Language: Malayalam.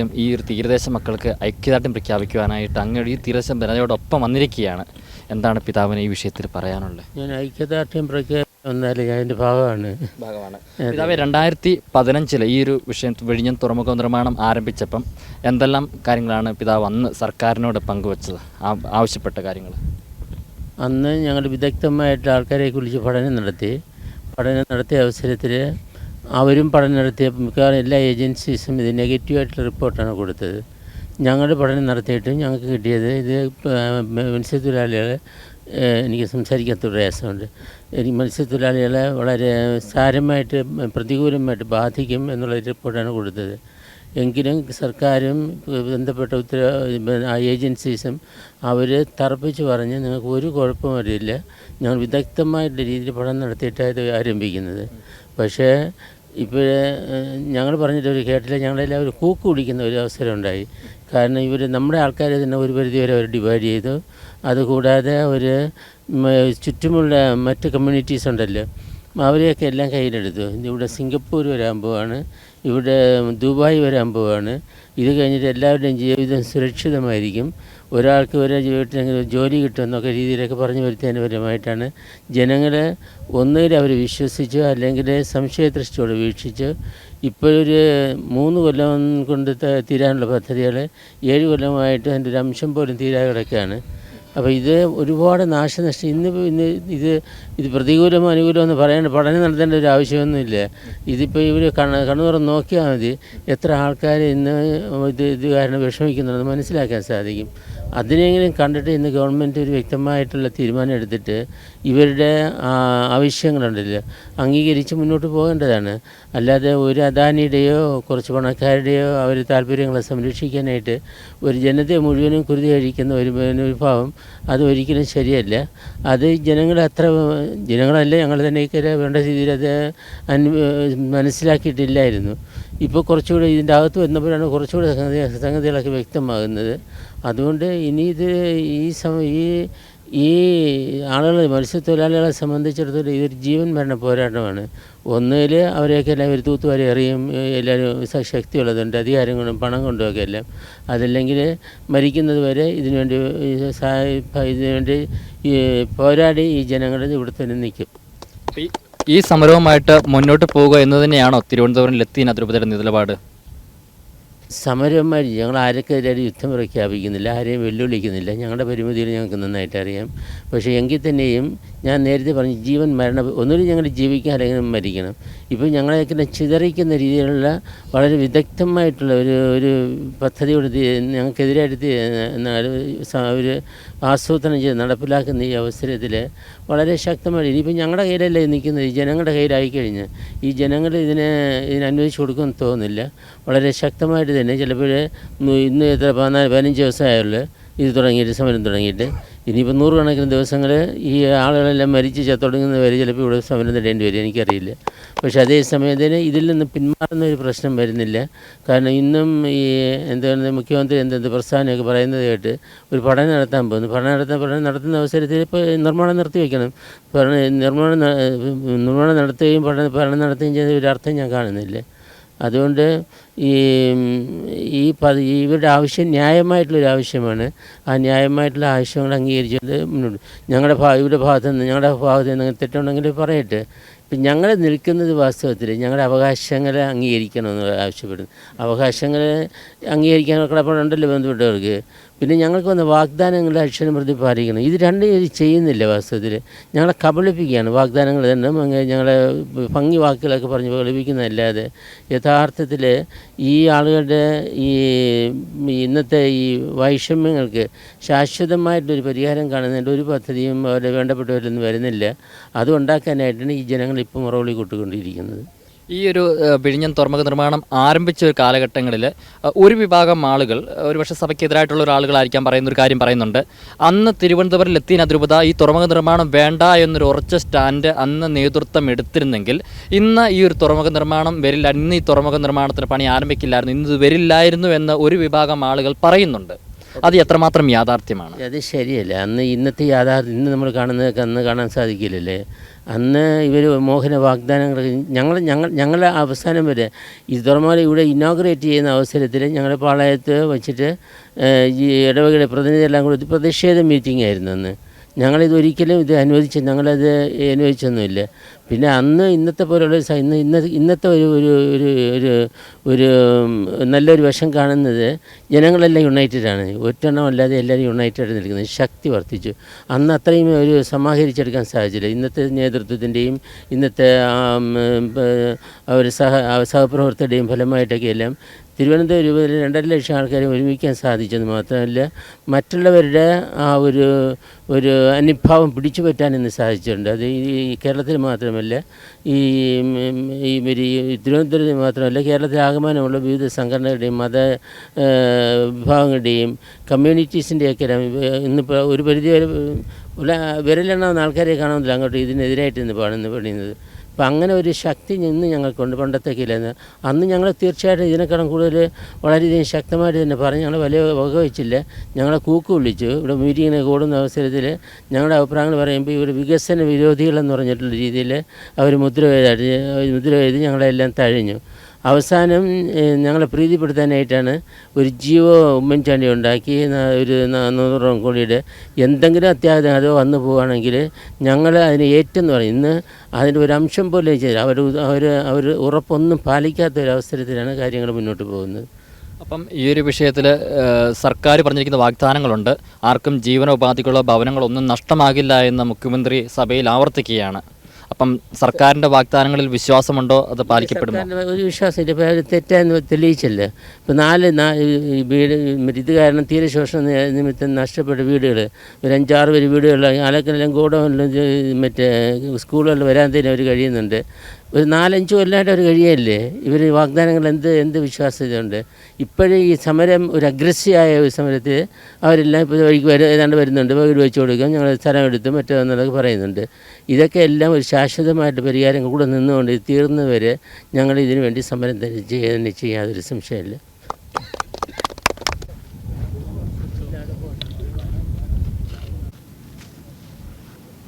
ും ഈ ഒരു തീരദേശ മക്കൾക്ക് ഐക്യദാർഢ്യം പ്രഖ്യാപിക്കുവാനായിട്ട് അങ്ങയുടെ ഈ തീരദേശ ജനതയോടൊപ്പം വന്നിരിക്കുകയാണ്. എന്താണ് പിതാവിന് ഈ വിഷയത്തിൽ പറയാനുള്ളത്? ഞാൻ ഐക്യദാർഢ്യം പ്രഖ്യാപിച്ചാൽ ഞാൻ അതിന്റെ ഭാഗമാണ്. ഭാഗമാണ്. പിതാവ് രണ്ടായിരത്തി പതിനഞ്ചിൽ ഈ ഒരു വിഷയം വിഴിഞ്ഞം തുറമുഖ നിർമ്മാണം ആരംഭിച്ചപ്പം എന്തെല്ലാം കാര്യങ്ങളാണ് പിതാവ് അന്ന് സർക്കാരിനോട് പങ്കുവച്ചത്? ആ- ആവശ്യപ്പെട്ട കാര്യങ്ങൾ അന്ന് ഞങ്ങൾ വിദഗ്ധമായിട്ട് ആൾക്കാരെ കുറിച്ച് പഠനം നടത്തി. പഠനം നടത്തിയ അവസരത്തിൽ അവരും പഠനം നടത്തിയ മിക്കവാറും എല്ലാ ഏജൻസീസും ഇത് നെഗറ്റീവായിട്ടുള്ള റിപ്പോർട്ടാണ് കൊടുത്തത്. ഞങ്ങളുടെ പഠനം നടത്തിയിട്ടും ഞങ്ങൾക്ക് കിട്ടിയത് ഇത് മത്സ്യത്തൊഴിലാളികളെ എനിക്ക് സംസാരിക്കാൻ പ്രയാസമുണ്ട് എനിക്ക് മത്സ്യത്തൊഴിലാളികളെ വളരെ സാരമായിട്ട് പ്രതികൂലമായിട്ട് ബാധിക്കും എന്നുള്ള റിപ്പോർട്ടാണ് കൊടുത്തത്. എങ്കിലും സർക്കാരും ബന്ധപ്പെട്ട ഉത്തര ഏജൻസീസും അവർ തറപ്പിച്ച് പറഞ്ഞ് നിങ്ങൾക്ക് ഒരു കുഴപ്പമില്ല ഞങ്ങൾ വിദഗ്ധമായിട്ടുള്ള രീതിയിൽ പഠനം നടത്തിയിട്ടാണ് ഇത് ആരംഭിക്കുന്നത്. പക്ഷേ ഇപ്പോഴേ ഞങ്ങൾ പറഞ്ഞിട്ട് ഒരു കേട്ടില്ല ഞങ്ങളെല്ലാവരും കൂക്ക് കുടിക്കുന്ന ഒരു അവസരം ഉണ്ടായി കാരണം ഇവർ നമ്മുടെ ആൾക്കാരെ തന്നെ ഒരു പരിധി വരെ അവർ ഡിവൈഡ് ചെയ്തു. അതുകൂടാതെ ഒരു ചുറ്റുമുള്ള മറ്റ് കമ്മ്യൂണിറ്റീസ് ഉണ്ടല്ലോ അവരെയൊക്കെ എല്ലാം കയ്യിലെടുത്തു. ഇവിടെ സിംഗപ്പൂർ വരാൻ പോവാണ് ഇവിടെ ദുബായ് വരാൻ പോവാണ്. ഇത് കഴിഞ്ഞിട്ട് എല്ലാവരുടെയും ജീവിതം സുരക്ഷിതമായിരിക്കും. ഒരാൾക്ക് ഒരേ ജീവിതത്തിലെങ്കിലും ജോലി കിട്ടുമെന്നൊക്കെ രീതിയിലൊക്കെ പറഞ്ഞു വരുത്തിയതിന് പരമായിട്ടാണ്. ജനങ്ങളെ ഒന്നുകിൽ അവർ വിശ്വസിച്ച് അല്ലെങ്കിൽ സംശയദൃഷ്ടിയോട് വീക്ഷിച്ച് ഇപ്പോഴൊരു മൂന്ന് കൊല്ലം കൊണ്ട് തീരാനുള്ള പദ്ധതികൾ ഏഴ് കൊല്ലമായിട്ട് അതിന്റെ ഒരു അംശം പോലും തീരാതെ കിടക്കുകയാണ്. അപ്പോൾ ഇത് ഒരുപാട് നാശനഷ്ടം. ഇന്ന് ഇന്ന് ഇത് ഇത് പ്രതികൂലമോ അനുകൂലമോ എന്ന് പറയേണ്ട പഠനം നടത്തേണ്ട ഒരു ആവശ്യമൊന്നുമില്ല. ഇതിപ്പോൾ ഇവർ കണ്ണ് കണ്ണു തുറന്ന് നോക്കിയാൽ മതി എത്ര ആൾക്കാർ ഇന്ന് ഇത് ഇത് കാരണം വിഷമിക്കുന്നുണ്ടെന്ന് മനസ്സിലാക്കാൻ സാധിക്കും. അതിനെങ്കിലും കണ്ടിട്ട് ഇന്ന് ഗവൺമെന്റ് ഒരു വ്യക്തമായിട്ടുള്ള തീരുമാനം എടുത്തിട്ട് ഇവരുടെ ആവശ്യങ്ങളുണ്ടല്ലോ അംഗീകരിച്ച് മുന്നോട്ട് പോകേണ്ടതാണ്. അല്ലാതെ ഒരു അദാനിയുടെയോ കുറച്ച് പണക്കാരുടെയോ അവർ താല്പര്യങ്ങളെ സംരക്ഷിക്കാനായിട്ട് ഒരു ജനതയെ മുഴുവനും കുരുതി കഴിക്കുന്ന ഒരു വിഭാവം അത് ഒരിക്കലും ശരിയല്ല. അത് ജനങ്ങളെ അത്ര ജനങ്ങളല്ല ഞങ്ങൾ തന്നെ വേണ്ട രീതിയിൽ അത് മനസ്സിലാക്കിയിട്ടില്ലായിരുന്നു. ഇപ്പോൾ കുറച്ചുകൂടെ ഇതിന്റെ അകത്ത് വന്നപ്പോഴാണ് കുറച്ചുകൂടെ സംഗതി സംഗതികളൊക്കെ വ്യക്തമാകുന്നത്. അതുകൊണ്ട് ഇനി ഇത് ഈ സമ ഈ ഈ ആളുകൾ മത്സ്യത്തൊഴിലാളികളെ സംബന്ധിച്ചിടത്തോളം ഇതൊരു ജീവൻ മരണ പോരാട്ടമാണ്. ഒന്നിൽ അവരെയൊക്കെ എല്ലാം ഒരു തൂത്തുവാരി എറിയും എല്ലാവരും ശക്തി ശക്തിയുള്ളതുണ്ട് അധികാരം കൊണ്ടും പണം കൊണ്ടുമൊക്കെ എല്ലാം. അതല്ലെങ്കിൽ മരിക്കുന്നത് വരെ ഇതിനുവേണ്ടി ഇതിനുവേണ്ടി പോരാടി ഈ ജനങ്ങളുടെ ഇവിടെ തന്നെ നിൽക്കും ഈ- സമരവുമായിട്ട് മുന്നോട്ട് പോവുക എന്ന് തന്നെയാണോ തിരുവനന്തപുരം ലത്തീൻ അതിരൂപതയുടെ നിലപാട്? സമരന്മാർ ഞങ്ങൾ ആരൊക്കെതിരായിട്ട് യുദ്ധം പ്രഖ്യാപിക്കുന്നില്ല ആരെയും വെല്ലുവിളിക്കുന്നില്ല. ഞങ്ങളുടെ പരിമിതിയിൽ ഞങ്ങൾക്ക് നന്നായിട്ട് അറിയാം. പക്ഷേ എങ്കിൽ തന്നെയും ഞാൻ നേരത്തെ പറഞ്ഞു ജീവൻ മരണം ഒന്നുകിൽ ഞങ്ങൾ ജീവിക്കുക അല്ലെങ്കിൽ മരിക്കണം. ഇപ്പോൾ ഞങ്ങളെയൊക്കെ ചിതറിക്കുന്ന രീതിയിലുള്ള വളരെ വിദഗ്ധമായിട്ടുള്ള ഒരു ഒരു പദ്ധതിയോട് ഞങ്ങൾക്കെതിരായിട്ട് ഒരു ആസൂത്രണം ചെയ്ത് നടപ്പിലാക്കുന്ന ഈ അവസരത്തിൽ വളരെ ശക്തമായി ഇനിയിപ്പോൾ ഞങ്ങളുടെ കയ്യിലല്ലേ നിൽക്കുന്നത്? ജനങ്ങളുടെ കയ്യിലായി കഴിഞ്ഞ്. ഈ ജനങ്ങൾ ഇതിനെ ഇതിന് അന്വയിച്ച് കൊടുക്കുമെന്ന് തോന്നുന്നില്ല. വളരെ ശക്തമായിട്ട് തന്നെ ചിലപ്പോൾ ഇന്ന് എത്ര പതിനാല് പതിനഞ്ച് ദിവസമായുള്ളൂ ഇത് തുടങ്ങിയിട്ട് സമരം തുടങ്ങിയിട്ട്. ഇനിയിപ്പോൾ നൂറുകണക്കിന് ദിവസങ്ങൾ ഈ ആളുകളെല്ലാം മരിച്ച് ചത്തൊടുങ്ങുന്ന വരെ ചിലപ്പോൾ ഇവിടെ സമരം നേടേണ്ടി വരും എനിക്കറിയില്ല. പക്ഷേ അതേ സമയത്തിന് ഇതിൽ നിന്ന് പിന്മാറുന്ന ഒരു പ്രശ്നം വരുന്നില്ല. കാരണം ഇന്നും ഈ എന്താണ് മുഖ്യമന്ത്രി എന്തെന്ത് പ്രസ്ഥാനമൊക്കെ പറയുന്നത് കേട്ട് ഒരു പഠനം നടത്താൻ പോകുന്നു. പഠനം നടത്താൻ പഠനം നടത്തുന്ന അവസരത്തിൽ ഇപ്പോൾ നിർമ്മാണം നിർത്തി വയ്ക്കണം പഠനം നിർമ്മാണം നിർമ്മാണം നടത്തുകയും പഠനം പഠനം നടത്തുകയും ചെയ്യുന്ന ഒരു അർത്ഥം ഞാൻ കാണുന്നില്ല. അതുകൊണ്ട് ഈ ഈ പദ ഇവരുടെ ആവശ്യം ന്യായമായിട്ടുള്ളൊരു ആവശ്യമാണ്. ആ ന്യായമായിട്ടുള്ള ആവശ്യങ്ങൾ അംഗീകരിച്ചുകൊണ്ട് മുന്നോട്ട്. ഞങ്ങളുടെ ഭാ ഇവരുടെ ഭാഗത്ത് നിന്ന് ഞങ്ങളുടെ ഭാഗത്ത് നിന്ന് തെറ്റുണ്ടെങ്കിൽ പറയട്ടെ. ഇപ്പം ഞങ്ങൾ നിൽക്കുന്നത് വാസ്തവത്തിൽ ഞങ്ങളുടെ അവകാശങ്ങളെ അംഗീകരിക്കണമെന്ന് ആവശ്യപ്പെടുന്നു. അവകാശങ്ങളെ അംഗീകരിക്കാൻ കടപ്പാടുണ്ടല്ലോ ബന്ധപ്പെട്ടവർക്ക്. പിന്നെ ഞങ്ങൾക്ക് വന്ന വാഗ്ദാനങ്ങളുടെ അക്ഷരം പ്രതി പാലിക്കണം. ഇത് രണ്ടും ചെയ്യുന്നില്ല വാസ്തവത്തിൽ ഞങ്ങളെ കബളിപ്പിക്കുകയാണ്. വാഗ്ദാനങ്ങൾ തന്നെ ഞങ്ങളെ ഭംഗി വാക്കുകളൊക്കെ പറഞ്ഞ് കബളിപ്പിക്കുന്നതല്ലാതെ യഥാർത്ഥത്തിൽ ഈ ആളുകളുടെ ഈ ഈ ഇന്നത്തെ ഈ വൈഷമ്യങ്ങൾക്ക് ശാശ്വതമായിട്ടൊരു പരിഹാരം കാണുന്നതിന്റെ ഒരു പദ്ധതിയും അവരെ വേണ്ടപ്പെട്ടവരൊന്നും വരുന്നില്ല. അത് ഉണ്ടാക്കാനായിട്ടാണ് ഈ ജനങ്ങൾ ഇപ്പം മുറവിളി കൊട്ടുകൊണ്ടിരിക്കുന്നത് ഈ ഒരു വിഴിഞ്ഞൻ വിഴിഞ്ഞം തുറമുഖ നിർമ്മാണം ആരംഭിച്ച ഒരു കാലഘട്ടങ്ങളിൽ ഒരു വിഭാഗം ആളുകൾ ഒരു ഒരുപക്ഷെ സഭയ്ക്കെതിരായിട്ടുള്ള ഒരു ആളുകളായിരിക്കാം പറയുന്ന ഒരു കാര്യം പറയുന്നുണ്ട്. അന്ന് തിരുവനന്തപുരം അതിരൂപത ഈ തുറമുഖ നിർമ്മാണം വേണ്ട എന്നൊരു ഉറച്ച സ്റ്റാൻഡ് അന്ന് നേതൃത്വം എടുത്തിരുന്നെങ്കിൽ ഇന്ന് ഈ ഒരു തുറമുഖ നിർമ്മാണം വരില്ല ഇന്ന് ഈ തുറമുഖ നിർമ്മാണത്തിന് പണി ആരംഭിക്കില്ലായിരുന്നു ഇന്ന് ഇത് വരില്ലായിരുന്നു എന്ന് ഒരു വിഭാഗം ആളുകൾ പറയുന്നുണ്ട്. അത് എത്രമാത്രം യാഥാർത്ഥ്യമാണ്? അത് ശരിയല്ല. അന്ന് ഇന്നത്തെ യാഥാർത്ഥ്യം ഇന്ന് നമ്മൾ കാണുന്നതൊക്കെ അന്ന് കാണാൻ സാധിക്കില്ലല്ലേ. അന്ന് ഇവർ മോഹന വാഗ്ദാനങ്ങൾ ഞങ്ങൾ ഞങ്ങൾ ഞങ്ങളുടെ അവസാനം വരെ ഈ തുറമാല ഇവിടെ ഇനോഗ്രേറ്റ് ചെയ്യുന്ന അവസരത്തിൽ ഞങ്ങളുടെ പാളയത്ത് വെച്ചിട്ട് ഈ ഇടവകയുടെ പ്രതിനിധിയെല്ലാം കൂടി പ്രതിഷേധ മീറ്റിംഗ് ആയിരുന്നു അന്ന്. ഞങ്ങളിത് ഒരിക്കലും ഇത് അനുവദിച്ച് ഞങ്ങളത് അനുവദിച്ചൊന്നുമില്ല. പിന്നെ അന്ന് ഇന്നത്തെ പോലുള്ള ഇന്ന് ഇന്ന ഇന്നത്തെ ഒരു ഒരു ഒരു ഒരു ഒരു നല്ലൊരു വശം കാണുന്നത് ജനങ്ങളെല്ലാം യുണൈറ്റഡ് ആണ് ഒറ്റെണ്ണം അല്ലാതെ എല്ലാവരും യുണൈറ്റഡ് നിൽക്കുന്നത്. ശക്തി വർദ്ധിച്ചു. അന്ന് അത്രയും ഒരു സമാഹരിച്ചെടുക്കാൻ സാധിച്ചില്ല. ഇന്നത്തെ നേതൃത്വത്തിന്റെയും ഇന്നത്തെ അവർ സഹ സഹപ്രവർത്തകരുടെയും ഫലമായിട്ടൊക്കെ എല്ലാം തിരുവനന്തപുരം രൂപതയിൽ രണ്ടര ലക്ഷം ആൾക്കാരെ ഒരുമിക്കാൻ സാധിച്ചെന്ന് മാത്രമല്ല മറ്റുള്ളവരുടെ ആ ഒരു ഒരു അനുഭാവം പിടിച്ചു പറ്റാൻ ഇന്ന് സാധിച്ചിട്ടുണ്ട് അത് ഈ കേരളത്തിൽ മാത്രമല്ല ഈ ഈ തിരുവനന്തപുരത്ത് മാത്രമല്ല കേരളത്തിൽ ആകമാനമുള്ള വിവിധ സംഘടനകളുടെയും മത വിഭാഗങ്ങളുടെയും കമ്മ്യൂണിറ്റീസിന്റെയൊക്കെ ഇന്നിപ്പോൾ ഒരു പരിധി വരെ വിരലെണ്ണാവുന്ന ആൾക്കാരെ കാണുന്നില്ല അങ്ങോട്ട് ഇതിനെതിരായിട്ട് ഇന്ന് പാടുന്നു പണിയുന്നത് അപ്പം അങ്ങനെ ഒരു ശക്തി ഇന്ന് ഞങ്ങൾക്കുണ്ട് പണ്ടത്തേക്കില്ലെന്ന് അന്ന് ഞങ്ങൾ തീർച്ചയായിട്ടും ഇതിനേക്കാളും കൂടുതൽ വളരെയധികം ശക്തമായിട്ട് തന്നെ പറഞ്ഞ് ഞങ്ങൾ വലിയ വകവച്ചില്ല ഞങ്ങളെ കൂക്ക് വിളിച്ചു. ഇവിടെ മീറ്റിങ്ങിന് കൂടുന്ന അവസരത്തിൽ ഞങ്ങളുടെ അഭിപ്രായങ്ങൾ പറയുമ്പോൾ ഇവർ വികസന വിരോധികളെന്ന് പറഞ്ഞിട്ടുള്ള രീതിയിൽ അവർ മുദ്ര എഴുതി മുദ്ര എഴുതി ഞങ്ങളെല്ലാം തഴഞ്ഞു. അവസാനം ഞങ്ങളെ പ്രീതിപ്പെടുത്താനായിട്ടാണ് ഒരു ജിയോ ഉമ്മൻചാണ്ടി ഉണ്ടാക്കി ഒരു നൂറോളം കോടിയുടെ എന്തെങ്കിലും അത്യാഹിതം അതോ വന്നു പോവുകയാണെങ്കിൽ ഞങ്ങൾ അതിന് ഏറ്റെന്ന് പറയും. ഇന്ന് അതിന്റെ ഒരു അംശം പോലെ ചെയ്തു. അവർ അവർ അവർ ഉറപ്പൊന്നും പാലിക്കാത്ത ഒരു അവസരത്തിലാണ് കാര്യങ്ങൾ മുന്നോട്ട് പോകുന്നത്. അപ്പം ഈ ഒരു വിഷയത്തിൽ സർക്കാർ പറഞ്ഞിരിക്കുന്ന വാഗ്ദാനങ്ങളുണ്ട്. ആർക്കും ജീവനോപാധികളോ ഭവനങ്ങളോ ഒന്നും നഷ്ടമാകില്ല എന്ന് മുഖ്യമന്ത്രി സഭയിൽ ആവർത്തിക്കുകയാണ്. അപ്പം സർക്കാരിന്റെ വാഗ്ദാനങ്ങളിൽ വിശ്വാസമുണ്ടോ അത് പാലിക്കപ്പെടുമോ? ഒരു വിശ്വാസമില്ല. ഇപ്പോൾ അത് തെറ്റാന്ന് തെളിയിച്ചല്ലേ? ഇപ്പോൾ നാല് വീട് ഇത് കാരണം തീരശോഷണ ശോഷണം നിമിത്തം നഷ്ടപ്പെട്ട വീടുകൾ. ഒരു അഞ്ചാറ് പേര് വീടുകളിൽ ആലക്കെല്ലാം ഗോഡൗണിലും മറ്റേ സ്കൂളുകളിൽ വരാൻ തന്നെ അവർ കഴിയുന്നുണ്ട്. ഒരു നാലഞ്ച് കൊല്ലമായിട്ട് അവർ കഴിയല്ലേ? ഇവർ വാഗ്ദാനങ്ങൾ എന്ത് എന്ത് വിശ്വാസ്യതയുണ്ട്? ഇപ്പോഴും ഈ സമരം ഒരു അഗ്രസീവായ ഒരു സമരത്തിൽ അവരെല്ലാം ഇപ്പോൾ വഴിക്ക് വരും ഏതാണ്ട് വരുന്നുണ്ട്. വീട് വെച്ച് കൊടുക്കും ഞങ്ങൾ സ്ഥലം എടുത്തും മറ്റേതെന്നുള്ളത് പറയുന്നുണ്ട്. ഇതൊക്കെ എല്ലാം ഒരു ശാശ്വതമായിട്ട് പരിഹാരം കൂടെ നിന്നുകൊണ്ട് തീർന്നവരെ ഞങ്ങൾ ഇതിനു വേണ്ടി സമരം തന്നെ ചെയ്യാതൊരു സംശയമില്ല.